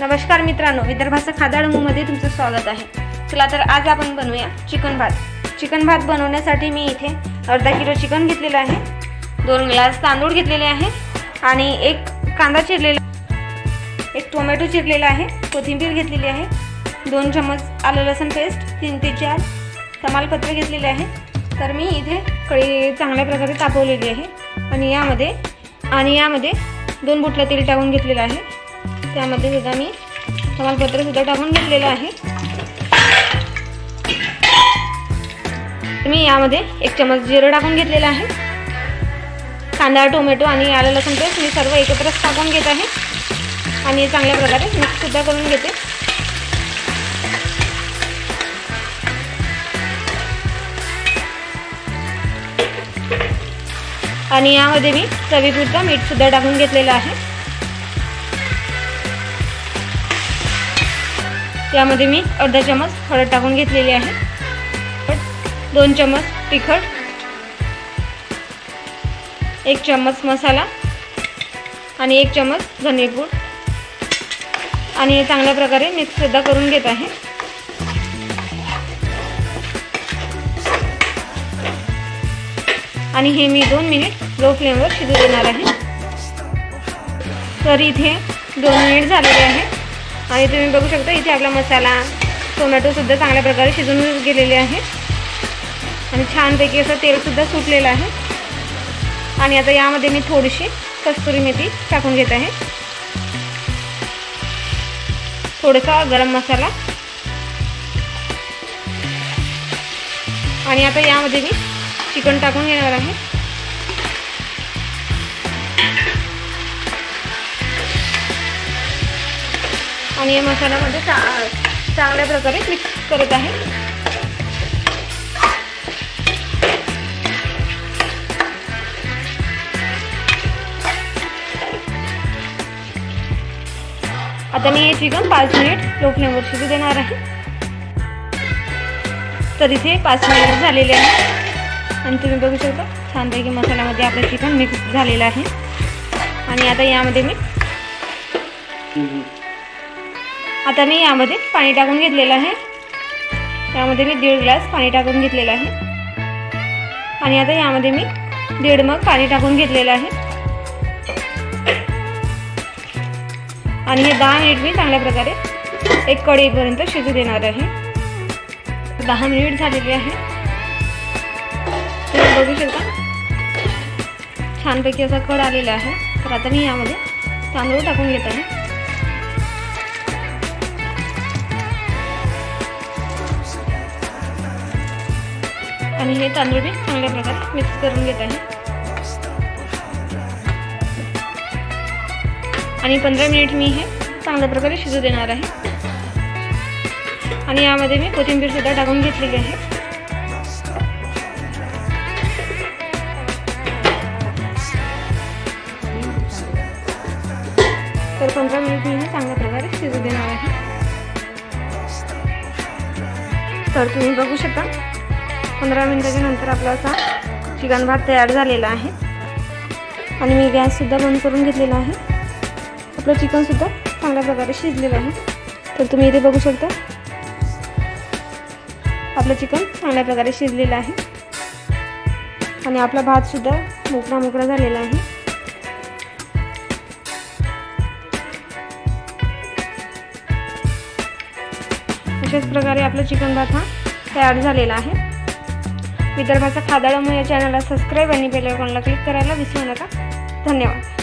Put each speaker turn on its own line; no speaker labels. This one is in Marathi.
नमस्कार मित्रांनो विदर्भाचं खादाडूमध्ये तुमचं स्वागत आहे. चला तर आज आपण बनवूया चिकन भात. चिकन भात बनवण्यासाठी मी इथे अर्धा किलो चिकन घेतलेलं आहे दोन ग्लास तांदूळ घेतलेले आहे आणि एक कांदा चिरलेला एक टोमॅटो चिरलेला आहे कोथिंबीर घेतलेली आहे दोन चम्मच आलं लसूण पेस्ट तीन ते चार तमालपत्र घेतलेले आहे. तर मी इथे कळी चांगल्या प्रकारे तापवलेली आहे आणि यामध्ये आणि यामध्ये दोन बुटलं तेल टाकून घेतलेलं आहे. त्यामध्ये सुद्धा मी तमालपत्रसुद्धा टाकून घेतलेलं आहे. मी यामध्ये एक चमच जिरं टाकून घेतलेलं आहे. कांदा टोमॅटो आणि आलं लसूण पेस्ट मी सर्व एकत्रच टाकून घेत आहे. आणि चांगल्या प्रकारे मिक्ससुद्धा करून घेते. आणि यामध्ये मी चवीपुरता मीठसुद्धा टाकून घेतलेलं आहे. यामध्ये मी अर्धा चमच हळद टाकून घेतलेली आहे. दोन चमच तिखट एक चम्मच मसाला आणि एक चमच धनेपूड. आणि हे चांगल्या प्रकारे मिक्ससुद्धा करून घेत आहे. आणि हे मी दोन मिनिट लो फ्लेमवर शिजू देणार आहे. तर इथे दोन मिनिट झालेले आहे आणि तुम्ही बघू शकता इथे आपला मसाला टोमॅटोसुद्धा चांगल्या प्रकारे शिजून गेलेले आहे आणि छानपैकी असं तेलसुद्धा सुटलेलं आहे. आणि आता यामध्ये मी थोडीशी कस्तुरी मेथी टाकून घेत आहे. थोडासा गरम मसाला. आणि आता यामध्ये मी चिकन टाकून घेणार आहे. आणि या मसाल्यामध्ये चा चांगल्या प्रकारे मिक्स करत आहे. आता मी हे चिकन पाच मिनिट लो फ्लेमवर शिजू देणार आहे. तर इथे पाच मिनिट झालेले आहे. आणि तुम्ही बघू शकता छानपैकी मसाल्यामध्ये आपलं चिकन मिक्स झालेलं आहे. आणि आता यामध्ये मी आता मी यामध्ये पाणी टाकून घेतलेलं आहे. यामध्ये मी दीड ग्लास पाणी टाकून घेतलेलं आहे. आणि आता यामध्ये मी दीड मग पाणी टाकून घेतलेलं आहे. आणि हे दहा मिनिट मी चांगल्या प्रकारे एक कढईपर्यंत शिजू देणार आहे. दहा मिनिट झालेली आहे. तुम्ही बघू शकता छानपैकी असा कड आलेला आहे. तर आता मी यामध्ये तांदूळ टाकून घेत आहे. आणि हे तांदूळ मी चांगल्या प्रकारे मिक्स करून घेत आहे. आणि पंधरा मिनिट मी हे चांगल्या प्रकारे शिजू देणार आहे. आणि यामध्ये मी कोथिंबीर सुद्धा टाकून घेतलेली आहे. तर पंधरा मिनिट मी हे चांगल्या प्रकारे शिजू देणार आहे. तर तुम्ही बघू शकता पंधरा मिनटाच्या नंतर आपला असा चिकन भात तयार झालेला आहे. आणि मी गॅससुद्धा बंद करून घेतलेला आहे. आपलं चिकनसुद्धा चांगल्या प्रकारे शिजलेलं आहे. तर तुम्ही इथे बघू शकता. आपलं चिकन चांगल्या प्रकारे शिजलेलं आहे. आणि आपला भातसुद्धा मोकळा मोकळा झालेला आहे. अशाच प्रकारे आपलं चिकन भात हा तयार झालेला आहे. विदर्भाचा खादाळा या चॅनलला सबस्क्राईब आणि बेल आयकॉनला क्लिक करायला विसरू नका. धन्यवाद.